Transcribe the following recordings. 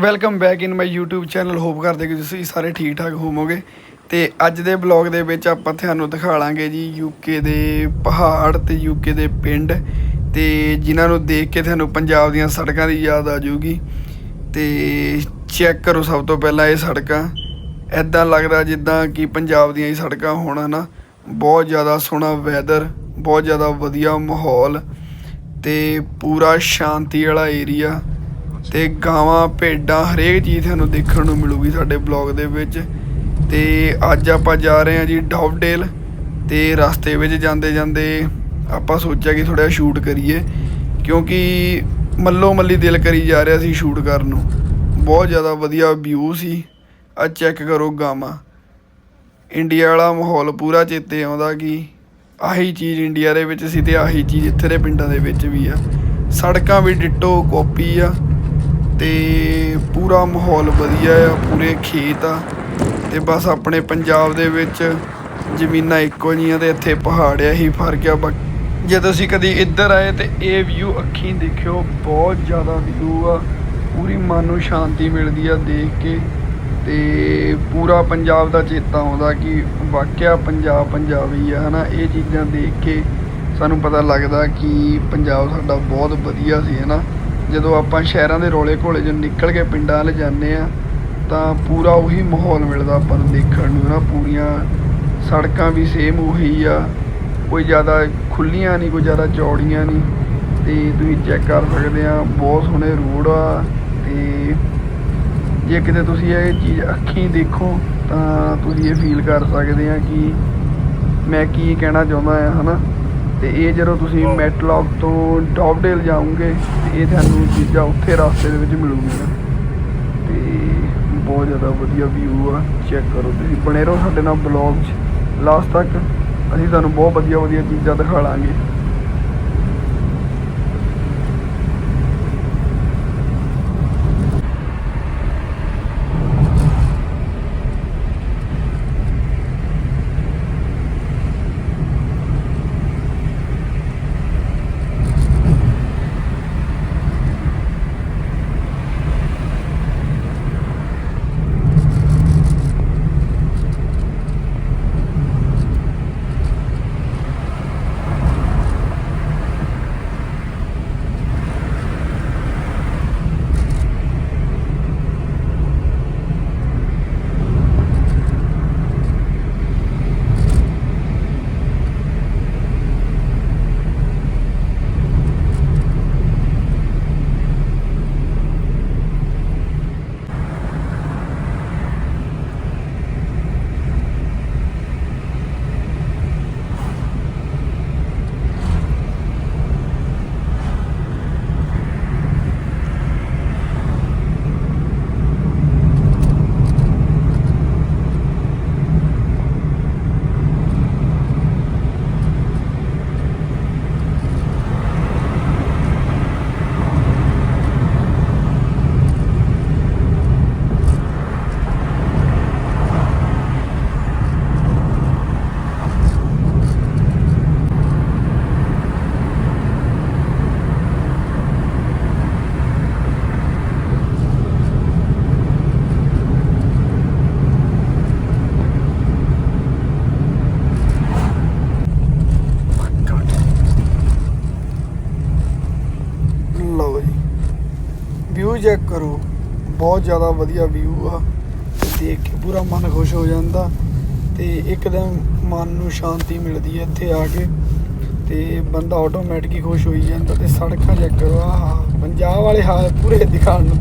Welcome back in my YouTube channel hope ਕਰਦੇ ਕਿ ਤੁਸੀਂ ਸਾਰੇ ਠੀਕ ਠਾਕ ਹੋਵੋਗੇ। ਤੇ ਅੱਜ ਦੇ ਬਲੌਗ ਦੇ ਵਿੱਚ ਆਪਾਂ ਤੁਹਾਨੂੰ ਦਿਖਾ ਲਾਂਗੇ ਜੀ ਯੂਕੇ ਦੇ ਪਹਾੜ ਤੇ ਯੂਕੇ ਦੇ ਪਿੰਡ। ਤੇ ਜਿਨ੍ਹਾਂ ਨੂੰ ਦੇਖ ਕੇ ਤੁਹਾਨੂੰ ਪੰਜਾਬ ਦੀਆਂ ਸੜਕਾਂ ਦੀ ਯਾਦ ਆ ਜਾਊਗੀ। ਤੇ ਚੈੱਕ ਕਰੋ ਸਭ ਤੋਂ ਪਹਿਲਾਂ ਇਹ ਸੜਕਾਂ। ਐਦਾਂ ਲੱਗਦਾ ਜਿੱਦਾਂ ਕਿ ਪੰਜਾਬ ਦੀਆਂ ਹੀ ਸੜਕਾਂ ਹੋਣ, ਹਨਾ। ਬਹੁਤ ਜ਼ਿਆਦਾ ਸੋਹਣਾ ਵੈਦਰ ਬਹੁਤ ਜ਼ਿਆਦਾ ਵਧੀਆ ਮਾਹੌਲ। ਤੇ ਪੂਰਾ ਸ਼ਾਂਤੀ ਵਾਲਾ ਏਰੀਆ ਤੇ ਗਾਵਾਂ, ਭੇਡਾਂ ਹਰੇਕ ਚੀਜ਼ ਤੁਹਾਨੂੰ ਦੇਖਣ ਨੂੰ ਮਿਲੂਗੀ ਸਾਡੇ ਬਲੌਗ ਦੇ ਵਿੱਚ। ਤੇ ਅੱਜ ਆਪਾਂ ਜਾ ਰਹੇ ਹਾਂ ਜੀ ਡੌਵਡੇਲ ਤੇ ਰਸਤੇ ਵਿੱਚ ਜਾਂਦੇ ਜਾਂਦੇ ਆਪਾਂ ਸੋਚਿਆ ਕਿ ਥੋੜਾ ਸ਼ੂਟ ਕਰੀਏ, ਕਿਉਂਕਿ ਮੱਲੋ ਮੱਲੀ ਦਿਲ ਕਰੀ ਜਾ ਰਿਹਾ ਸੀ ਸ਼ੂਟ ਕਰਨ ਨੂੰ। ਬਹੁਤ ਜ਼ਿਆਦਾ ਵਧੀਆ ਵਿਊ ਸੀ। ਆ ਚੈੱਕ ਕਰੋ ਗਾਵਾਂ। ਇੰਡੀਆ ਵਾਲਾ ਮਾਹੌਲ ਪੂਰਾ ਚੇਤੇ ਆਉਂਦਾ ਕਿ ਆਹੀ ਚੀਜ਼ ਇੰਡੀਆ ਦੇ ਵਿੱਚ ਸੀ ਤੇ ਆਹੀ ਚੀਜ਼ ਇੱਥੇ ਦੇ ਪਿੰਡਾਂ ਦੇ ਵਿੱਚ ਵੀ ਆ। ਸੜਕਾਂ ਵੀ ਡਿੱਟੋ ਕਾਪੀ ਆ। ਤੇ ਪੂਰਾ ਮਾਹੌਲ ਵਧੀਆ ਆ, ਪੂਰੇ ਖੇਤ ਆ ਤੇ ਬਸ ਆਪਣੇ ਪੰਜਾਬ ਦੇ ਵਿੱਚ ਜ਼ਮੀਨਾਂ ਇੱਕੋ ਜਿਹੀਆਂ ਤੇ ਇੱਥੇ ਪਹਾੜ ਆ ਹੀ ਫ਼ਰਕ ਆ। ਬਾਕੀ ਜੇ ਤੁਸੀਂ ਕਦੀ ਇੱਧਰ ਆਏ ਤੇ ਇਹ ਵਿਊ ਅੱਖੀਂ ਦੇਖਿਓ, ਬਹੁਤ ਜ਼ਿਆਦਾ ਵਿਊ ਆ। ਪੂਰੀ ਮਨ ਨੂੰ ਸ਼ਾਂਤੀ ਮਿਲਦੀ ਆ ਦੇਖ ਕੇ ਤੇ ਪੂਰਾ ਪੰਜਾਬ ਦਾ ਚੇਤਾ ਆਉਂਦਾ ਕਿ ਵਾਕਿਆ ਪੰਜਾਬ ਪੰਜਾਬੀ ਆ, ਹਨਾ? ਇਹ ਚੀਜ਼ਾਂ ਦੇਖ ਕੇ ਸਾਨੂੰ ਪਤਾ ਲੱਗਦਾ ਕਿ ਪੰਜਾਬ ਸਾਡਾ ਬਹੁਤ ਵਧੀਆ ਸੀ, ਹਨਾ? ਜਦੋਂ ਆਪਾਂ ਸ਼ਹਿਰਾਂ ਦੇ ਰੋਲੇ ਘੋਲੇ ਚੋਂ ਨਿਕਲ ਕੇ ਪਿੰਡਾਂ ਵੱਲ ਜਾਂਦੇ ਆ ਤਾਂ ਪੂਰਾ ਉਹੀ ਮਾਹੌਲ ਮਿਲਦਾ ਆਪਾਂ ਨੂੰ ਦੇਖਣ ਨੂੰ, ਨਾ ਪੂਰੀਆਂ ਸੜਕਾਂ ਵੀ ਸੇਮ ਉਹੀ ਆ, ਕੋਈ ਜ਼ਿਆਦਾ ਖੁੱਲੀਆਂ ਨਹੀਂ, ਕੋਈ ਜ਼ਿਆਦਾ ਚੌੜੀਆਂ ਨਹੀਂ, ਤੇ ਤੁਸੀਂ ਚੈੱਕ ਕਰ ਸਕਦੇ ਆ ਬਹੁਤ ਸੋਹਣੇ ਰੋਡ ਆ, ਤੇ ਜੇ ਕਿਤੇ ਤੁਸੀਂ ਇਹ ਚੀਜ਼ ਅੱਖੀਂ ਦੇਖੋ, ਤਾਂ ਤੁਸੀਂ ਇਹ ਫੀਲ ਕਰ ਸਕਦੇ ਆ ਕਿ ਮੈਂ ਕੀ ਕਹਿਣਾ ਚਾਹੁੰਦਾ ਆ ਹਨਾ? ਤੇ ਇਹ ਜਦੋਂ ਤੁਸੀਂ ਮੈਟਲੌਕ ਤੋਂ ਡੌਪਡੇਲ ਜਾਓਗੇ, ਤੇ ਇਹ ਤੁਹਾਨੂੰ ਚੀਜ਼ਾਂ ਉੱਥੇ ਰਸਤੇ ਦੇ ਵਿੱਚ ਮਿਲੂਗੀਆਂ। ਤੇ ਬਹੁਤ ਜ਼ਿਆਦਾ ਵਧੀਆ ਵਿਊ ਆ ਚੈੱਕ ਕਰੋ ਤੁਸੀਂ। ਬਣੇ ਰਹੋ ਸਾਡੇ ਨਾਲ ਬਲੌਗ 'ਚ। ਲਾਸਟ ਤੱਕ ਅਸੀਂ ਤੁਹਾਨੂੰ ਬਹੁਤ ਵਧੀਆ ਵਧੀਆ ਚੀਜ਼ਾਂ ਦਿਖਾ ਲਾਂਗੇ। ਚੈੱਕ ਕਰੋ। ਬਹੁਤ ਜ਼ਿਆਦਾ ਵਧੀਆ ਵਿਊ ਆ। ਦੇਖ ਕੇ ਪੂਰਾ ਮਨ ਖੁਸ਼ ਹੋ ਜਾਂਦਾ। ਤੇ ਇੱਕਦਮ ਮਨ ਨੂੰ ਸ਼ਾਂਤੀ ਮਿਲਦੀ ਹੈ ਇੱਥੇ ਆ ਕੇ। ਤੇ ਬੰਦਾ ਆਟੋਮੈਟਿਕ ਹੀ ਖੁਸ਼ ਹੋਈ ਜਾਂਦਾ ਤੇ ਸੜਕਾਂ ਚੈੱਕ ਕਰੋ। ਆਹ, ਪੰਜਾਬ ਵਾਲੇ ਹਾਲ ਪੂਰੇ ਦਿਖਾਣ ਨੂੰ,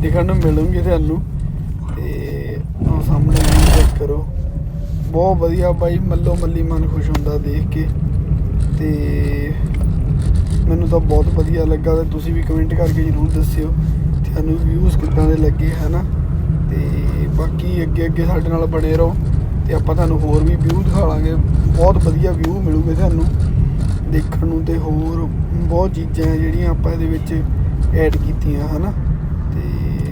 ਦਿਖਣ ਨੂੰ ਮਿਲਣਗੇ ਤੁਹਾਨੂੰ। ਤੇ ਆਹ ਸਾਹਮਣੇ ਵੀ ਚੈੱਕ ਕਰੋ। ਬਹੁਤ ਵਧੀਆ ਬਾਈ, ਮੱਲੋ ਮੱਲੀ ਮਨ ਖੁਸ਼ ਹੁੰਦਾ ਦੇਖ ਕੇ। ਤੇ ਮੈਨੂੰ ਤਾਂ ਬਹੁਤ ਵਧੀਆ ਲੱਗਾ ਤੇ ਤੁਸੀਂ ਵੀ ਕਮੈਂਟ ਕਰਕੇ ਜਰੂਰ ਦੱਸਿਓ। ਤੁਹਾਨੂੰ ਵਿਊਜ਼ ਕਿੱਦਾਂ ਦੇ ਲੱਗੇ, ਹਨਾ? ਤੇ ਬਾਕੀ ਅੱਗੇ ਅੱਗੇ ਸਾਡੇ ਨਾਲ ਬਣੇ ਰਹੋ ਤੇ ਆਪਾਂ ਤੁਹਾਨੂੰ ਹੋਰ ਵੀ ਵਿਊ ਦਿਖਾ ਲਾਂਗੇ। ਬਹੁਤ ਵਧੀਆ ਵਿਊ ਮਿਲੂਗੇ ਤੁਹਾਨੂੰ ਦੇਖਣ ਨੂੰ ਤੇ ਹੋਰ ਬਹੁਤ ਚੀਜ਼ਾਂ ਜਿਹੜੀਆਂ ਆਪਾਂ ਇਹਦੇ ਵਿੱਚ ਐਡ ਕੀਤੀਆਂ, ਹਨਾ? ਤੇ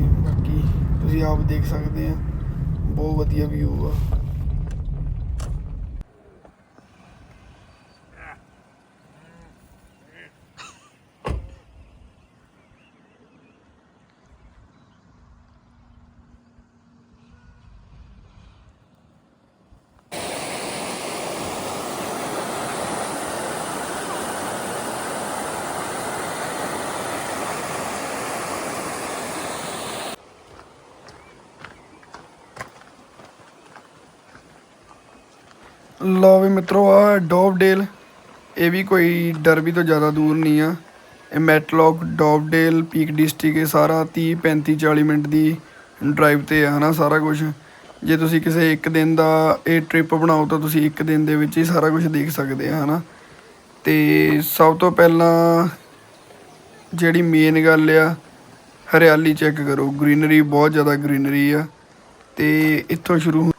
ਬਾਕੀ ਤੁਸੀਂ ਆਪ ਦੇਖ ਸਕਦੇ ਆ। ਬਹੁਤ ਵਧੀਆ ਵਿਊ ਆ। ਲਓ ਵੀ ਮਿੱਤਰੋ ਆ ਡੋਵਡੇਲ। ਇਹ ਵੀ ਕੋਈ ਡਰਬੀ ਤੋਂ ਜ਼ਿਆਦਾ ਦੂਰ ਨਹੀਂ ਆ। ਇਹ ਮੈਟਲੌਕ ਡੋਵਡੇਲ, ਪੀਕ ਡਿਸਟ੍ਰਿਕਟ, ਇਹ ਸਾਰਾ 30 35 40 ਮਿੰਟ ਦੀ ਡਰਾਈਵ ਤੇ ਆ, ਹਨਾ, ਸਾਰਾ ਕੁਝ ਜੇ ਤੁਸੀਂ ਕਿਸੇ ਇੱਕ ਦਿਨ ਦਾ ਇਹ ਟ੍ਰਿਪ ਬਣਾਓ, ਤਾਂ ਤੁਸੀਂ ਇੱਕ ਦਿਨ ਦੇ ਵਿੱਚ ਹੀ ਸਾਰਾ ਕੁਝ ਦੇਖ ਸਕਦੇ ਆ, ਹਨਾ। ਤੇ ਸਭ ਤੋਂ ਪਹਿਲਾਂ ਜਿਹੜੀ ਮੇਨ ਗੱਲ ਆ, ਹਰਿਆਲੀ ਚੈੱਕ ਕਰੋ। ਗ੍ਰੀਨਰੀ ਬਹੁਤ ਜ਼ਿਆਦਾ ਗ੍ਰੀਨਰੀ ਆ। ਤੇ ਇੱਥੋਂ ਸ਼ੁਰੂ ਹੁ-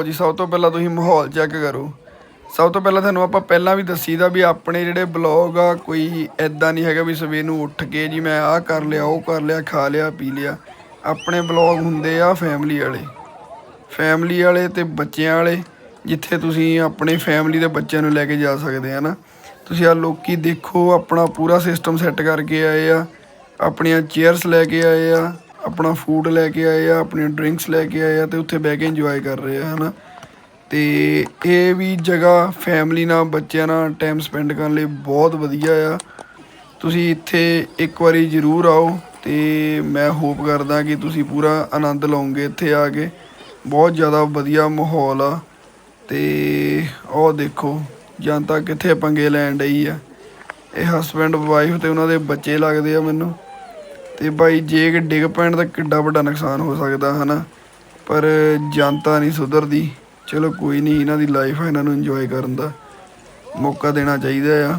ਲਓ ਜੀ, ਸਭ ਤੋਂ ਪਹਿਲਾਂ ਤੁਸੀਂ ਮਾਹੌਲ ਚੈੱਕ ਕਰੋ। ਸਭ ਤੋਂ ਪਹਿਲਾਂ ਤੁਹਾਨੂੰ ਆਪਾਂ ਪਹਿਲਾਂ ਵੀ ਦੱਸੀਦਾ ਵੀ ਆਪਣੇ ਜਿਹੜੇ ਬਲੌਗ ਆ, ਕੋਈ ਐਦਾਂ ਨਹੀਂ ਹੈਗਾ ਵੀ ਸਵੇਰ ਨੂੰ ਉੱਠ ਕੇ ਜੀ ਮੈਂ ਆਹ ਕਰ ਲਿਆ, ਉਹ ਕਰ ਲਿਆ, ਖਾ ਲਿਆ, ਪੀ ਲਿਆ। ਆਪਣੇ ਬਲੌਗ ਹੁੰਦੇ ਆ ਫੈਮਿਲੀ ਵਾਲੇ। ਫੈਮਿਲੀ ਵਾਲੇ ਤੇ ਬੱਚਿਆਂ ਵਾਲੇ, ਜਿੱਥੇ ਤੁਸੀਂ ਆਪਣੇ ਫੈਮਿਲੀ ਦੇ ਬੱਚਿਆਂ ਨੂੰ ਲੈ ਕੇ ਜਾ ਸਕਦੇ ਆ ਨਾ। ਤੁਸੀਂ ਆ ਲੋਕੀ ਦੇਖੋ, ਆਪਣਾ ਪੂਰਾ ਸਿਸਟਮ ਸੈੱਟ ਕਰਕੇ ਆਏ ਆ। ਆਪਣੀਆਂ ਚੇਅਰਸ ਲੈ ਕੇ ਆਏ ਆ। ਆਪਣਾ ਫੂਡ ਲੈ ਕੇ ਆਏ ਆ, ਆਪਣੀਆਂ ਡਰਿੰਕਸ ਲੈ ਕੇ ਆਏ ਆ ਤੇ ਉੱਥੇ ਬਹਿ ਕੇ ਇੰਜੋਏ ਕਰ ਰਹੇ ਆ, ਹਨਾ? ਤੇ ਇਹ ਵੀ ਜਗ੍ਹਾ ਫੈਮਿਲੀ ਨਾਲ, ਬੱਚਿਆਂ ਨਾਲ ਟਾਈਮ ਸਪੈਂਡ ਕਰਨ ਲਈ ਬਹੁਤ ਵਧੀਆ ਆ। ਤੁਸੀਂ ਇੱਥੇ ਇੱਕ ਵਾਰੀ ਜ਼ਰੂਰ ਆਓ ਤੇ ਮੈਂ ਹੋਪ ਕਰਦਾ ਕਿ ਤੁਸੀਂ ਪੂਰਾ ਆਨੰਦ ਲਓਗੇ ਇੱਥੇ ਆ ਕੇ। ਬਹੁਤ ਜ਼ਿਆਦਾ ਵਧੀਆ ਮਾਹੌਲ ਆ ਤੇ ਉਹ ਦੇਖੋ, ਜਨਤਾ ਕਿੱਥੇ ਪੰਗੇ ਲੈਣ ਡਈ ਆ। ਇਹ ਹਸਬੈਂਡ ਵਾਈਫ ਤੇ ਉਹਨਾਂ ਦੇ ਬੱਚੇ ਲੱਗਦੇ ਆ ਮੈਨੂੰ। ਤੇ ਬਾਈ ਜੇ ਕਿ ਡਿੱਗ ਪੈਣ ਤਾਂ ਕਿੱਡਾ ਵੱਡਾ ਨੁਕਸਾਨ ਹੋ ਸਕਦਾ, ਹਨਾ? ਪਰ ਜਨਤਾ ਨਹੀਂ ਸੁਧਰਦੀ। ਚਲੋ ਕੋਈ ਨਹੀਂ, ਇਹਨਾਂ ਦੀ ਲਾਈਫ ਹੈ ਇਹਨਾਂ ਨੂੰ ਇੰਜੋਏ ਕਰਨ ਦਾ। ਮੌਕਾ ਦੇਣਾ ਚਾਹੀਦਾ ਆ।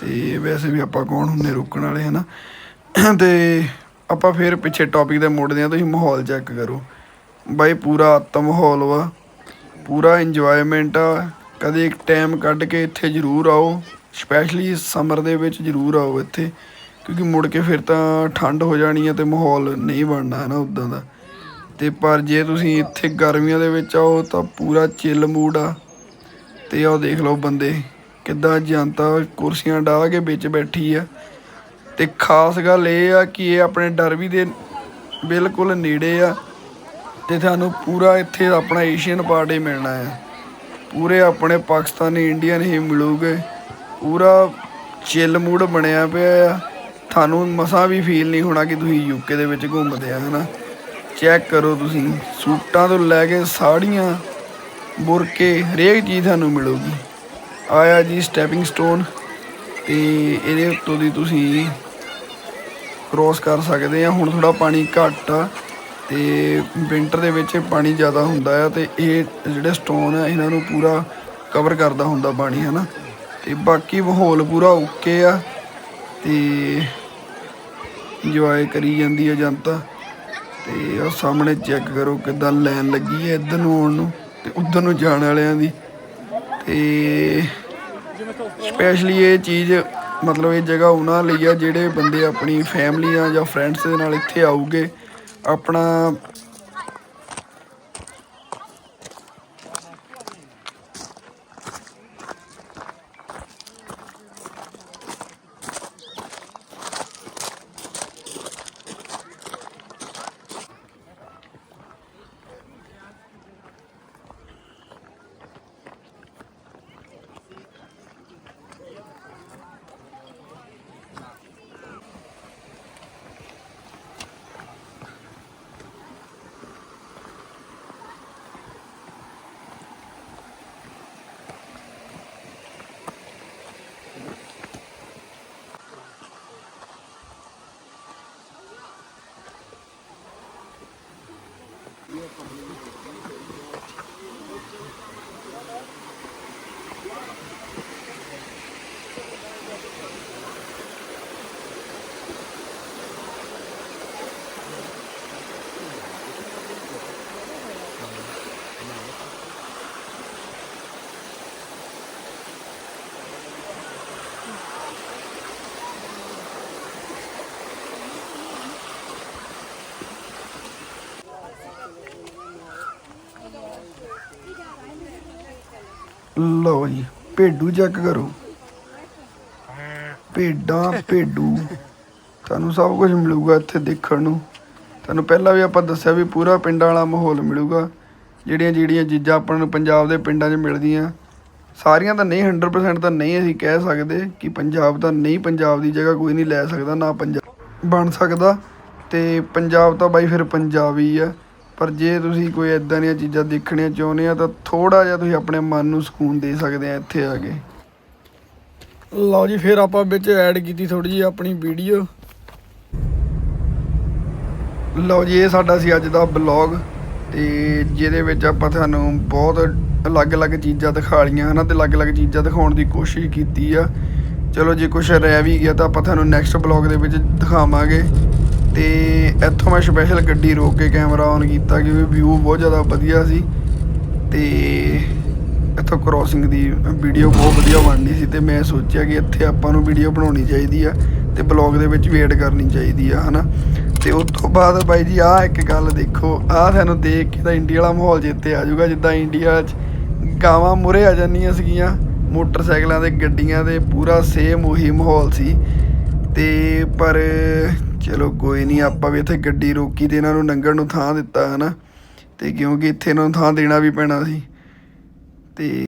ਤੇ ਵੈਸੇ ਵੀ ਆਪਾਂ ਕੌਣ ਹੁੰਨੇ ਰੋਕਣ ਵਾਲੇ, ਹਨਾ? ਤੇ ਆਪਾਂ ਫਿਰ ਪਿੱਛੇ ਟੌਪਿਕ ਦੇ ਮੁੜਦੇ ਆ ਤੁਸੀਂ ਮਾਹੌਲ ਚੈੱਕ ਕਰੋ। ਬਾਈ ਪੂਰਾ ਆਤਮ ਮਾਹੌਲ ਵਾ। ਪੂਰਾ ਇੰਜੋਇਮੈਂਟ ਆ। ਕਦੇ ਇੱਕ ਟਾਈਮ ਕੱਢ ਕੇ ਇੱਥੇ ਜ਼ਰੂਰ ਆਓ। ਸਪੈਸ਼ਲੀ ਸਮਰ ਦੇ ਵਿੱਚ ਜ਼ਰੂਰ ਆਓ ਇੱਥੇ। ਕਿਉਂਕਿ ਮੁੜ ਕੇ ਫਿਰ ਤਾਂ ਠੰਡ ਹੋ ਜਾਣੀ ਹੈ ਤੇ ਮਾਹੌਲ ਨਹੀਂ ਬਣਨਾ ਹੈ ਨਾ ਉਦਾਂ ਦਾ। ਤੇ ਪਰ ਜੇ ਤੁਸੀਂ ਇੱਥੇ ਗਰਮੀਆਂ ਦੇ ਵਿੱਚ ਆਓ ਤਾਂ ਪੂਰਾ ਚਿੱਲ ਮੂਡ ਆ। ਤੇ ਆਹ ਦੇਖ ਲਓ ਬੰਦੇ, ਕਿੱਦਾਂ ਜਨਤਾ ਕੁਰਸੀਆਂ ਢਾਹ ਕੇ ਵਿੱਚ ਬੈਠੀ ਆ। ਤੇ ਖਾਸ ਗੱਲ ਇਹ ਆ ਕਿ ਇਹ ਆਪਣੇ ਡਰਬੀ ਦੇ ਬਿਲਕੁਲ ਨੇੜੇ ਆ। ਤੇ ਤੁਹਾਨੂੰ ਪੂਰਾ ਇੱਥੇ ਆਪਣਾ ਏਸ਼ੀਅਨ ਪਾਰਟ ਹੀ ਮਿਲਣਾ ਹੈ ਪੂਰੇ ਆਪਣੇ ਪਾਕਿਸਤਾਨੀ ਇੰਡੀਅਨ ਹੀ ਮਿਲੂਗੇ। ਪੂਰਾ ਚਿੱਲ ਮੂਡ ਬਣਿਆ ਪਿਆ ਆ। ਤੁਹਾਨੂੰ ਮਸਾਂ ਵੀ ਫੀਲ ਨਹੀਂ ਹੋਣਾ ਕਿ ਤੁਸੀਂ ਯੂਕੇ ਦੇ ਵਿੱਚ ਘੁੰਮਦੇ ਆ, ਹਨਾ? ਚੈੱਕ ਕਰੋ ਤੁਸੀਂ। ਸੂਟਾਂ ਤੋਂ ਲੈ ਕੇ ਸਾੜੀਆਂ, ਬੁਰਕੇ, ਹਰੇਕ ਚੀਜ਼ ਤੁਹਾਨੂੰ ਮਿਲੂਗੀ। ਆਇਆ ਜੀ ਸਟੈਪਿੰਗ ਸਟੋਨ ਤੇ ਇਹਦੇ ਉੱਤੋਂ ਦੀ ਤੁਸੀਂ ਕ੍ਰੋਸ ਕਰ ਸਕਦੇ ਆ। ਹੁਣ ਥੋੜਾ ਪਾਣੀ ਘੱਟ ਆ ਤੇ ਵਿੰਟਰ ਦੇ ਵਿੱਚ ਪਾਣੀ ਜ਼ਿਆਦਾ ਹੁੰਦਾ ਆ ਤੇ ਇਹ ਜਿਹੜੇ ਸਟੋਨ ਆ, ਇਹਨਾਂ ਨੂੰ ਪੂਰਾ ਕਵਰ ਕਰਦਾ ਹੁੰਦਾ ਪਾਣੀ, ਹਨਾ? ਤੇ ਬਾਕੀ ਮਾਹੌਲ ਪੂਰਾ ਓਕੇ ਆ ਤੇ ਇੰਜੋਏ ਕਰੀ ਜਾਂਦੀ ਹੈ ਜਨਤਾ। ਤੇ ਉਹ ਸਾਹਮਣੇ ਚੈੱਕ ਕਰੋ ਕਿਦਾਂ ਲਾਈਨ ਲੱਗੀ ਹੈ ਇੱਧਰ ਨੂੰ ਆਉਣ ਨੂੰ ਤੇ ਉੱਧਰ ਨੂੰ ਜਾਣ ਵਾਲਿਆਂ ਦੀ। ਤੇ ਸਪੈਸ਼ਲੀ ਇਹ ਚੀਜ਼, ਮਤਲਬ ਇਹ ਜਗ੍ਹਾ ਉਹਨਾਂ ਲਈ ਆ ਜਿਹੜੇ ਬੰਦੇ ਆਪਣੀ ਫੈਮਲੀਆਂ ਜਾਂ ਫਰੈਂਡਸ ਦੇ ਨਾਲ ਇੱਥੇ ਆਉਗੇ, ਆਪਣਾ ਲਓ ਜੀ, ਭੇਡੂ ਚੈੱਕ ਕਰੋ। ਭੇਡਾਂ, ਭੇਡੂ। ਤੁਹਾਨੂੰ ਸਭ ਕੁਝ ਮਿਲੂਗਾ ਇੱਥੇ ਦੇਖਣ ਨੂੰ। ਤੁਹਾਨੂੰ ਪਹਿਲਾਂ ਵੀ ਆਪਾਂ ਦੱਸਿਆ ਵੀ ਪੂਰਾ ਪਿੰਡਾਂ ਵਾਲਾ ਮਾਹੌਲ ਮਿਲੂਗਾ। ਜਿਹੜੀਆਂ ਜਿਹੜੀਆਂ ਚੀਜ਼ਾਂ ਆਪਾਂ ਨੂੰ ਪੰਜਾਬ ਦੇ ਪਿੰਡਾਂ 'ਚ ਮਿਲਦੀਆਂ। ਸਾਰੀਆਂ ਤਾਂ ਨਹੀਂ 100% ਤਾਂ ਨਹੀਂ ਅਸੀਂ ਕਹਿ ਸਕਦੇ ਕਿ ਪੰਜਾਬ ਤਾਂ ਨਹੀਂ, ਪੰਜਾਬ ਦੀ ਜਗ੍ਹਾ ਕੋਈ ਨਹੀਂ ਲੈ ਸਕਦਾ, ਨਾ ਪੰਜਾਬ ਬਣ ਸਕਦਾ। ਤੇ ਪੰਜਾਬ ਤਾਂ ਬਾਈ ਫਿਰ ਪੰਜਾਬ ਹੀ ਆ। ਪਰ ਜੇ ਤੁਸੀਂ ਕੋਈ ਇਦਾਂ ਦੀਆਂ ਚੀਜ਼ਾਂ ਦੇਖਣੀਆਂ ਚਾਹੁੰਦੇ ਆ ਤਾਂ ਥੋੜਾ ਜਿਹਾ ਤੁਸੀਂ ਆਪਣੇ ਮਨ ਨੂੰ ਸਕੂਨ ਦੇ ਸਕਦੇ ਆ ਇੱਥੇ ਆ ਕੇ। ਲਓ ਜੀ ਫਿਰ ਆਪਾਂ ਵਿੱਚ ਐਡ ਕੀਤੀ ਥੋੜੀ ਜਿਹੀ ਆਪਣੀ ਵੀਡੀਓ ਲਓ ਜੀ ਇਹ ਸਾਡਾ ਸੀ ਅੱਜ ਦਾ ਬਲੌਗ ਤੇ ਜਿਹਦੇ ਵਿੱਚ ਆਪਾਂ ਤੁਹਾਨੂੰ ਬਹੁਤ ਅਲੱਗ-ਅਲੱਗ ਚੀਜ਼ਾਂ ਦਿਖਾ ਲਈਆਂ ਹਨਾ? ਤੇ ਅਲੱਗ-ਅਲੱਗ ਚੀਜ਼ਾਂ ਦਿਖਾਉਣ ਦੀ ਕੋਸ਼ਿਸ਼ ਕੀਤੀ ਆ। ਚਲੋ ਜੇ ਕੁਝ ਰਹਿ ਵੀ ਗਿਆ ਤਾਂ ਆਪਾਂ ਤੁਹਾਨੂੰ ਨੈਕਸਟ ਬਲੌਗ ਦੇ ਵਿੱਚ ਦਿਖਾਵਾਂਗੇ। ਤੇ ਇੱਥੋਂ ਮੈਂ ਸਪੈਸ਼ਲ ਗੱਡੀ ਰੋਕ ਕੇ ਕੈਮਰਾ ਔਨ ਕੀਤਾ ਕਿਉਂਕਿ ਵਿਊ ਬਹੁਤ ਜ਼ਿਆਦਾ ਵਧੀਆ ਸੀ ਤੇ ਇੱਥੋਂ ਕ੍ਰੋਸਿੰਗ ਦੀ ਵੀਡੀਓ ਬਹੁਤ ਵਧੀਆ ਬਣਨੀ ਸੀ ਤੇ ਮੈਂ ਸੋਚਿਆ ਕਿ ਇੱਥੇ ਆਪਾਂ ਨੂੰ ਵੀਡੀਓ ਬਣਾਉਣੀ ਚਾਹੀਦੀ ਆ ਤੇ ਬਲੌਗ ਦੇ ਵਿੱਚ ਵੇਟ ਕਰਨੀ ਚਾਹੀਦੀ ਆ, ਹਨਾ? ਤੇ ਉਸ ਤੋਂ ਬਾਅਦ ਬਾਈ ਜੀ ਆਹ ਇੱਕ ਗੱਲ ਦੇਖੋ, ਆਹ ਸਾਨੂੰ ਦੇਖ ਕੇ ਤਾਂ ਇੰਡੀਆ ਵਾਲਾ ਮਾਹੌਲ ਜਿੱਤੇ ਆ ਜਾਊਗਾ, ਜਿੱਦਾਂ ਇੰਡੀਆ 'ਚ ਗਾਵਾਂ ਮੁਰੇ ਆ ਜਾਂਦੀਆਂ ਸੀਗੀਆਂ, ਮੋਟਰਸਾਈਕਲਾਂ ਤੇ, ਗੱਡੀਆਂ ਦੇ ਪੂਰਾ ਸੇਮ ਉਹੀ ਮਾਹੌਲ ਸੀ। ਤੇ ਪਰ ਚਲੋ ਕੋਈ ਨਹੀਂ, ਆਪਾਂ ਵੀ ਇੱਥੇ ਗੱਡੀ ਰੋਕੀ ਤੇ ਇਹਨਾਂ ਨੂੰ ਲੰਘਣ ਨੂੰ ਥਾਂ ਦਿੱਤਾ, ਹਨਾ। ਤੇ ਕਿਉਂਕਿ ਇੱਥੇ ਇਹਨਾਂ ਨੂੰ ਥਾਂ ਦੇਣਾ ਵੀ ਪੈਣਾ ਸੀ। ਤੇ